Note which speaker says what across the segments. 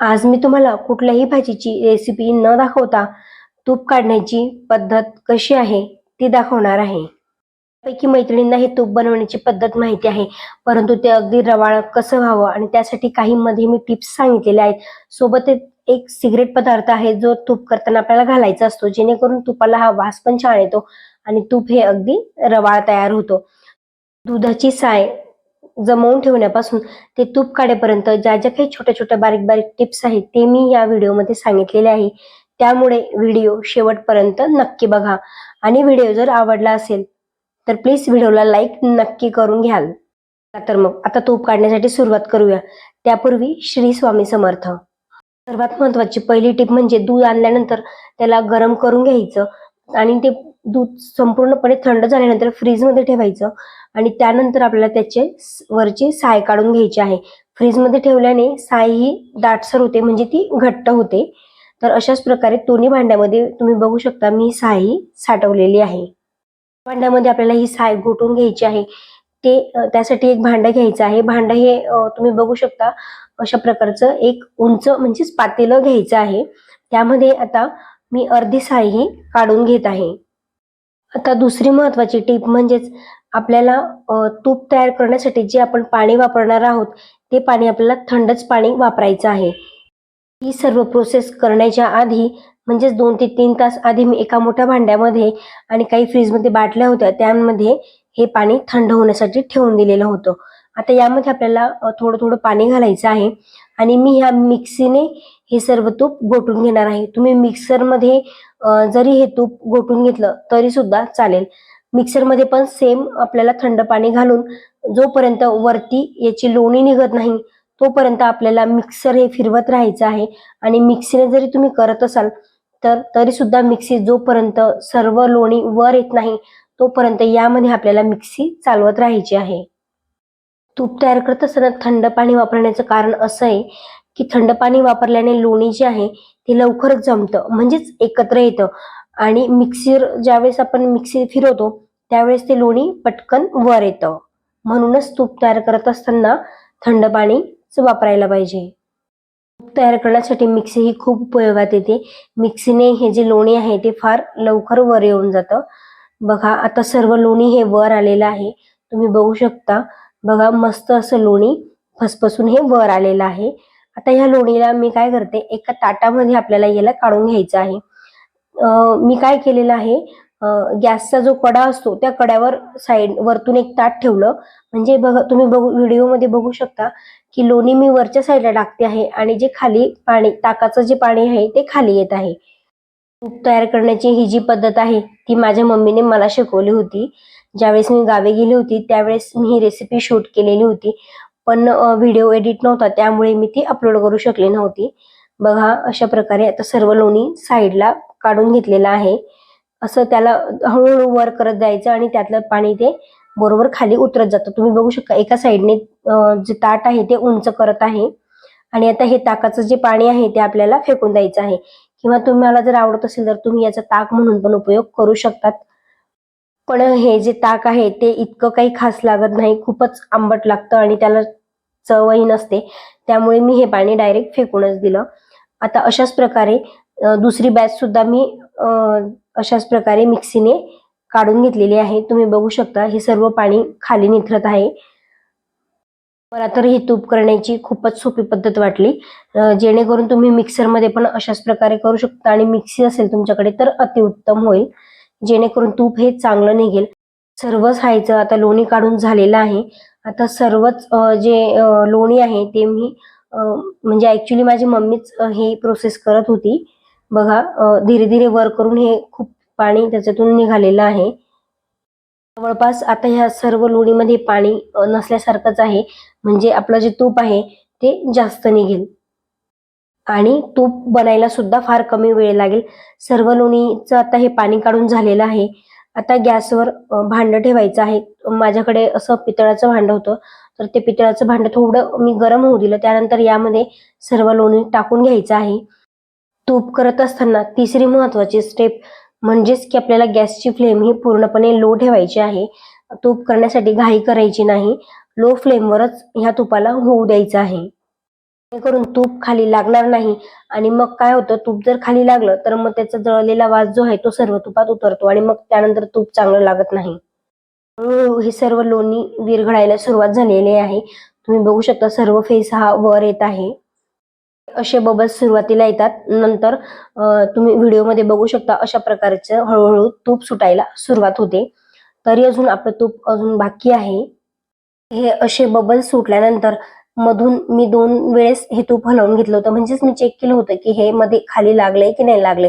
Speaker 1: आज मी तुम्हाला कुठल्याही भाजीची रेसिपी न दाखवता तूप काढण्याची पद्धत कशी आहे ती दाखवणार आहे. पैकी मैत्रिणींना हे तूप बनवण्याची पद्धत माहिती आहे परंतु ते अगदी रवाळ कसं व्हावं आणि त्यासाठी काही मध्ये मी टिप्स सांगितलेल्या आहेत. सोबत एक- एक सिगरेट पदार्थ आहे जो तूप करताना आपल्याला घालायचा असतो जेणेकरून तुपाला हा वास पण छान येतो आणि तूप हे अगदी रवाळ तयार होतो. दुधाची साय जमवून ठेवण्यापासून ते तूप काढेपर्यंत ज्या ज्या काही छोट्या छोट्या बारीक बारीक टिप्स आहेत ते मी या व्हिडिओमध्ये सांगितलेले आहे. त्यामुळे व्हिडिओ शेवटपर्यंत नक्की बघा. आणि व्हिडिओ जर आवडला असेल तर प्लीज व्हिडिओला लाईक नक्की करून घ्याल. तर मग आता तूप काढण्यासाठी सुरुवात करूया. त्यापूर्वी श्री स्वामी समर्थ. सर्वात महत्वाची पहिली टीप म्हणजे दूध आणल्यानंतर त्याला गरम करून घ्यायचं आणि ते दूध संपूर्णपणे थंड झाल्यानंतर फ्रीजमध्ये ठेवायचं. आणि त्यानंतर आपल्याला त्याचे वरचे वरची साय काढून घ्यायची आहे. फ्रीजमध्ये ठेवल्याने साय ही दाटसर होते म्हणजे ती घट्ट होते. तर अशाच प्रकारे दोन्ही भांड्यामध्ये तुम्ही बघू शकता मी साय ही साठवलेली आहे. भांड्यामध्ये आपल्याला ही साय घोटून घ्यायची आहे. ते त्यासाठी एक भांडं घ्यायचं आहे. भांडं हे तुम्ही बघू शकता अशा प्रकारचं एक उंच म्हणजेच पातेलं घ्यायचं आहे. त्यामध्ये आता मी अर्धी साय ही काढून घेत आहे. आता दुसरी महत्वाची टीप म्हणजेच आपल्याला तूप तयार करण्यासाठी जे आपण पाणी वापरणार आहोत ते पाणी आपल्याला थंडच पाणी वापरायचं आहे. ही सर्व प्रोसेस करण्याच्या आधी म्हणजेच दोन ते तीन तास आधी मी एका मोठ्या भांड्यामध्ये आणि काही फ्रीजमध्ये बाटल्या होत्या त्यामध्ये हे पाणी थंड होण्यासाठी ठेवून दिलेलं होतं. आता यामध्ये आपल्याला थोडं थोडं पाणी घालायचं आहे आणि मी ह्या मिक्सीने हे सर्व तूप गोठून घेणार आहे. तुम्ही मिक्सरमध्ये जरी हे तूप गोठून घेतलं तरी सुद्धा चालेल. मिक्सरमध्ये पण सेम आपल्याला थंड पाणी घालून जोपर्यंत वरती याची लोणी निघत नाही तोपर्यंत आपल्याला मिक्सर हे फिरवत राहायचं आहे. आणि मिक्सीने जरी तुम्ही करत असाल तर तरी सुद्धा मिक्सी जोपर्यंत सर्व लोणी वर येत नाही तोपर्यंत यामध्ये आपल्याला मिक्सी चालवत राहायची आहे. तूप तयार करत असताना थंड पाणी वापरण्याचं कारण असं आहे की थंड पाणी वापरल्याने लोणी जे आहे ते लवकरच जमतं म्हणजेच एकत्र येतं. आणि मिक्सर ज्यावेळेस आपण मिक्सी फिरवतो त्यावेळेस ते लोणी पटकन वर येतं. म्हणूनच तूप तयार करत असताना थंड पाणीच वापरायला पाहिजे. तूप तयार करण्यासाठी मिक्सी ही खूप उपयोगात येते. मिक्सीने हे जे लोणी आहे ते फार लवकर वर येऊन जातं. बघा आता सर्व लोणी हे वर आलेलं आहे. तुम्ही बघू शकता. बघा मस्त असं लोणी फसफसून हे वर आलेलं आहे. आता ह्या लोणीला मी काय करते एका ताटामध्ये आपल्याला याला काढून घ्यायचं आहे. मी काय केलेलं आहे गॅसचा जो कडा असतो त्या कड्यावर साईड वरतून एक ताट ठेवलं. म्हणजे बघा तुम्ही बघू व्हिडिओमध्ये बघू शकता की लोणी मी वरच्या साईडला टाकते आहे आणि जे खाली पाणी ताकाचं जे पाणी आहे ते खाली येत आहे. तूप तयार करण्याची ही जी पद्धत आहे ती माझ्या मम्मीने मला शिकवली होती. ज्यावेळेस मी गावे गेली होती त्यावेळेस मी ही रेसिपी शूट केलेली होती. पण व्हिडिओ एडिट नव्हता त्यामुळे मी ती अपलोड करू शकली नव्हती. बघा अशा प्रकारे आता सर्व लोणी साईडला काढून घेतलेलं आहे. असं त्याला हळूहळू वर करत जायचं आणि त्यातलं पाणी ते बरोबर खाली उतरत जातं. तुम्ही बघू शकता एका साईडने जे ताट आहे ते उंच करत आहे. आणि आता हे ताकाचं जे पाणी आहे ते आपल्याला फेकून द्यायचं आहे. किंवा तुम्हाला जर आवडत असेल तर तुम्ही याचा ताक म्हणून पण उपयोग करू शकतात. पण हे जे ताक आहे ते इतकं काही खास लागत नाही खूपच आंबट लागतं आणि त्याला चवही नसते. त्यामुळे मी हे पाणी डायरेक्ट फेकूनच दिलं. आता अशाच प्रकारे दुसरी बॅच सुद्धा मी अशाच प्रकारे मिक्सीने काढून घेतलेली आहे. तुम्ही बघू शकता हे सर्व पाणी खाली निथरत आहे. मला तर ही तूप करण्याची खूपच सोपी पद्धत वाटली. जेणेकरून तुम्ही मिक्सरमध्ये पण अशाच प्रकारे करू शकता आणि मिक्सी असेल तुमच्याकडे तर अतिउत्तम होईल. जेणेकरून तूप हे चांगलं निघेल. सर्वच हायचं आता लोणी काढून झालेलं आहे. आता सर्वच जे लोणी आहे ते मी म्हणजे ऍक्च्युली माझी मम्मीच हे प्रोसेस करत होती. बघा धीरे धीरे वर करून हे खूप पाणी त्याच्यातून निघालेलं आहे. जवळपास आता ह्या सर्व लोणीमध्ये पाणी नसल्यासारखंच आहे. म्हणजे आपलं जे तूप आहे ते जास्त निघेल. आणि तूप बनायला सुद्धा फार कमी वेळ लागेल. सर्व लोणीचं आता हे पाणी काढून झालेलं आहे. आता गॅसवर भांडं ठेवायचं आहे. माझ्याकडे असं पितळाचं भांडं होतं. तर ते पितळाचं भांडं थोडं मी गरम होऊ दिलं. त्यानंतर यामध्ये सर्व लोणी टाकून घ्यायचं आहे. तूप करत असताना तिसरी महत्वाची स्टेप म्हणजेच की आपल्याला गॅसची फ्लेम ही पूर्णपणे लो ठेवायची आहे. तूप करण्यासाठी घाई करायची नाही. लो फ्लेमवरच ह्या तुपाला होऊ द्यायचं आहे. जेणेकरून तूप खाली लागणार नाही आणि मग काय होतं? तूप जर खाली लागलं तर मग त्याचा जळलेला वास जो आहे तो सर्व तुपात उतरतो आणि मग त्यानंतर तूप चांगलं लागत नाही. हळूहळू हे सर्व लोणी विरघळायला सुरुवात झालेली आहे. तुम्ही बघू शकता सर्व फेस हा वर येत आहे. असे बबल्स सुरुवातीला येतात. नंतर तुम्ही व्हिडिओमध्ये बघू शकता अशा प्रकारचं हळूहळू तूप सुटायला सुरुवात होते. तरी अजून आपलं तूप अजून बाकी आहे. हे असे बबल्स सुटल्यानंतर मधून मी दोन वेळेस हे तूप हलवून घेतलं होतं. म्हणजेच मी चेक केलं होतं की हे मध्ये खाली लागलंय की नाही लागले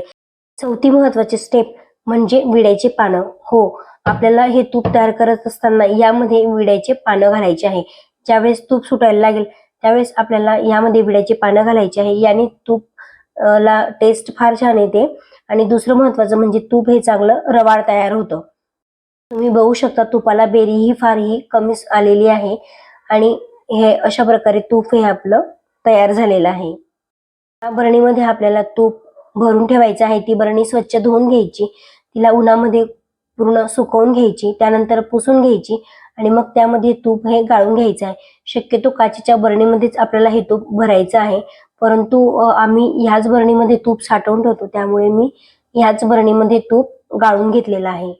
Speaker 1: चौथी महत्वाची स्टेप म्हणजे विड्याची पानं. हो आपल्याला हे तूप तयार करत असताना यामध्ये विड्याचे पानं घालायचे आहे. ज्यावेळेस तूप सुटायला लागेल त्यावेळेस आपल्याला यामध्ये विड्याची पानं घालायची आहे. याने तूप ला टेस्ट फार छान येते. आणि दुसरं महत्वाचं म्हणजे तूप हे चांगलं रवाळ तयार होतं. तुम्ही बघू शकता तुपाला बेरी ही फार ही कमी आलेली आहे. आणि हे अशा प्रकारे तूप हे आपलं तयार झालेलं आहे. या बरणीमध्ये आपल्याला तूप भरून ठेवायचं आहे. ती बरणी स्वच्छ धुवून घ्यायची. तिला उन्हामध्ये पूर्ण सुकवून घ्यायची. त्यानंतर पुसून घ्यायची. आणि मग त्यामध्ये तूप हे गाळून घ्यायचं आहे. शक्यतो काचेच्या बरणीमध्येच आपल्याला हे तूप भरायचं आहे. परंतु आम्ही ह्याच बरणीमध्ये तूप साठवून ठेवतो. त्यामुळे मी ह्याच बरणीमध्ये तूप गाळून घेतलेलं आहे.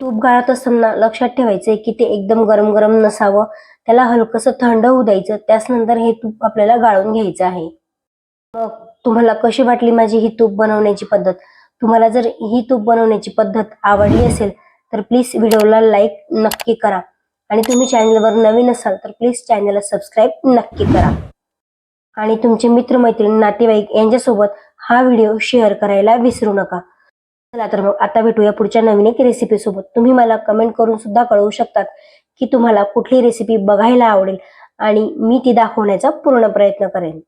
Speaker 1: तूप गाळत असताना लक्षात ठेवायचंय की ते एकदम गरम गरम नसावं. त्याला हलकंसं थंड होऊ द्यायचं. त्याच नंतर हे तूप आपल्याला गाळून घ्यायचं आहे. मग तुम्हाला कशी वाटली माझी ही तूप बनवण्याची पद्धत? तुम्हाला जर ही तूप बनवण्याची पद्धत आवडली असेल तर प्लीज व्हिडिओला लाईक नक्की करा. आणि तुम्ही चॅनलवर नवीन असाल तर प्लीज चॅनलला सबस्क्राईब नक्की करा. आणि तुमचे मित्रमैत्रीण नातेवाईक यांच्यासोबत हा व्हिडिओ शेअर करायला विसरू नका. चला तर मग आता भेटूया पुढच्या नवीन एक रेसिपी सोबत. तुम्ही मला कमेंट करून सुद्धा कळवू शकतात की तुम्हाला कुठली रेसिपी बघायला आवडेल आणि मी ती दाखवण्याचा पूर्ण प्रयत्न करेन.